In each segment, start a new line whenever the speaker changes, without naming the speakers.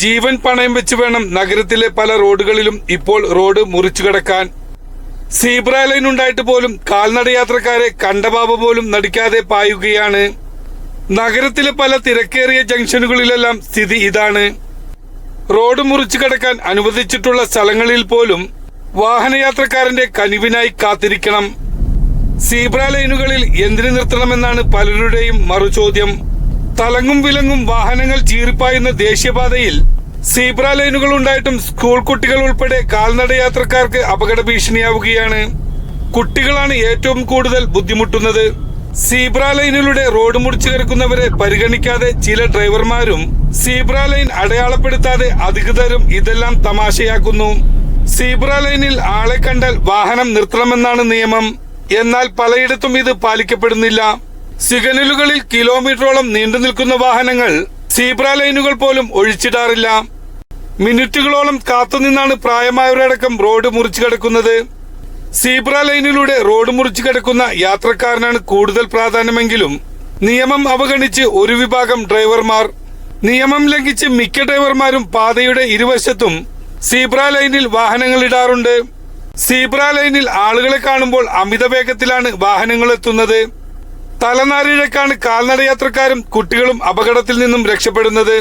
ജീവൻ പണയം വെച്ച് വേണം നഗരത്തിലെ പല റോഡുകളിലും ഇപ്പോൾ റോഡ് മുറിച്ചു കിടക്കാൻ. സീബ്ര ലൈൻ ഉണ്ടായിട്ട് പോലും കാൽനടയാത്രക്കാരെ കണ്ടബാബ പോലും നടിക്കാതെ പായുകയാണ്. നഗരത്തിലെ പല തിരക്കേറിയ ജംഗ്ഷനുകളിലെല്ലാം സ്ഥിതി ഇതാണ്. റോഡ് മുറിച്ചു കിടക്കാൻ അനുവദിച്ചിട്ടുള്ള സ്ഥലങ്ങളിൽ പോലും വാഹനയാത്രക്കാരന്റെ കനിവിനായി കാത്തിരിക്കണം. സീബ്ര ലൈനുകളിൽ എന്തിനു നിർത്തണമെന്നാണ് പലരുടെയും മറുചോദ്യം. തലങ്ങും വിലങ്ങും വാഹനങ്ങൾ ചീറിപ്പായുന്ന ദേശീയപാതയിൽ സീബ്ര ലൈനുകൾ ഉണ്ടായിട്ടും സ്കൂൾ കുട്ടികൾ ഉൾപ്പെടെ കാൽനട യാത്രക്കാർക്ക് അപകട ഭീഷണിയാവുകയാണ്. കുട്ടികളാണ് ഏറ്റവും കൂടുതൽ ബുദ്ധിമുട്ടുന്നത്. സീബ്ര ലൈനിലൂടെ റോഡ് മുറിച്ചു കിടക്കുന്നവരെ പരിഗണിക്കാതെ ചില ഡ്രൈവർമാരും സീബ്ര ലൈൻ അടയാളപ്പെടുത്താതെ അധികൃതരും ഇതെല്ലാം തമാശയാക്കുന്നു. സീബ്ര ലൈനിൽ ആളെ കണ്ടാൽ വാഹനം നിർത്തണമെന്നാണ് നിയമം. എന്നാൽ പലയിടത്തും ഇത് പാലിക്കപ്പെടുന്നില്ല. സിഗ്നലുകളിൽ കിലോമീറ്ററോളം നീണ്ടു നിൽക്കുന്ന വാഹനങ്ങൾ സീബ്ര ലൈനുകൾ പോലും ഒഴിച്ചിടാറില്ല. മിനിറ്റുകളോളം കാത്തുനിന്നാണ് പ്രായമായവരടക്കം റോഡ് മുറിച്ചു കിടക്കുന്നത്. സീബ്ര ലൈനിലൂടെ റോഡ് മുറിച്ചു കിടക്കുന്ന യാത്രക്കാരനാണ് കൂടുതൽ പ്രാധാന്യമെങ്കിലും നിയമം അവഗണിച്ച് ഒരു വിഭാഗം ഡ്രൈവർമാർ. നിയമം ലംഘിച്ച് മിക്ക ഡ്രൈവർമാരും പാതയുടെ ഇരുവശത്തും സീബ്ര ലൈനിൽ വാഹനങ്ങൾ ഇടാറുണ്ട്. സീബ്ര ലൈനിൽ ആളുകളെ കാണുമ്പോൾ അമിത വേഗത്തിലാണ് വാഹനങ്ങൾ എത്തുന്നത്. തലനാരിഴക്കാണ് കാൽനട യാത്രക്കാരും കുട്ടികളും അപകടത്തിൽ നിന്നും രക്ഷപ്പെടുന്നത്.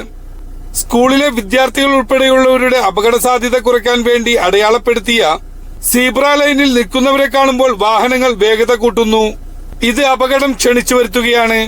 സ്കൂളിലെ വിദ്യാർത്ഥികൾ ഉൾപ്പെടെയുള്ളവരുടെ അപകട സാധ്യത കുറയ്ക്കാൻ വേണ്ടി അടയാളപ്പെടുത്തിയ സീബ്ര ലൈനിൽ നിൽക്കുന്നവരെ കാണുമ്പോൾ വാഹനങ്ങൾ വേഗത കൂട്ടുന്നു. ഇത് അപകടം ക്ഷണിച്ചു വരുത്തുകയാണ്.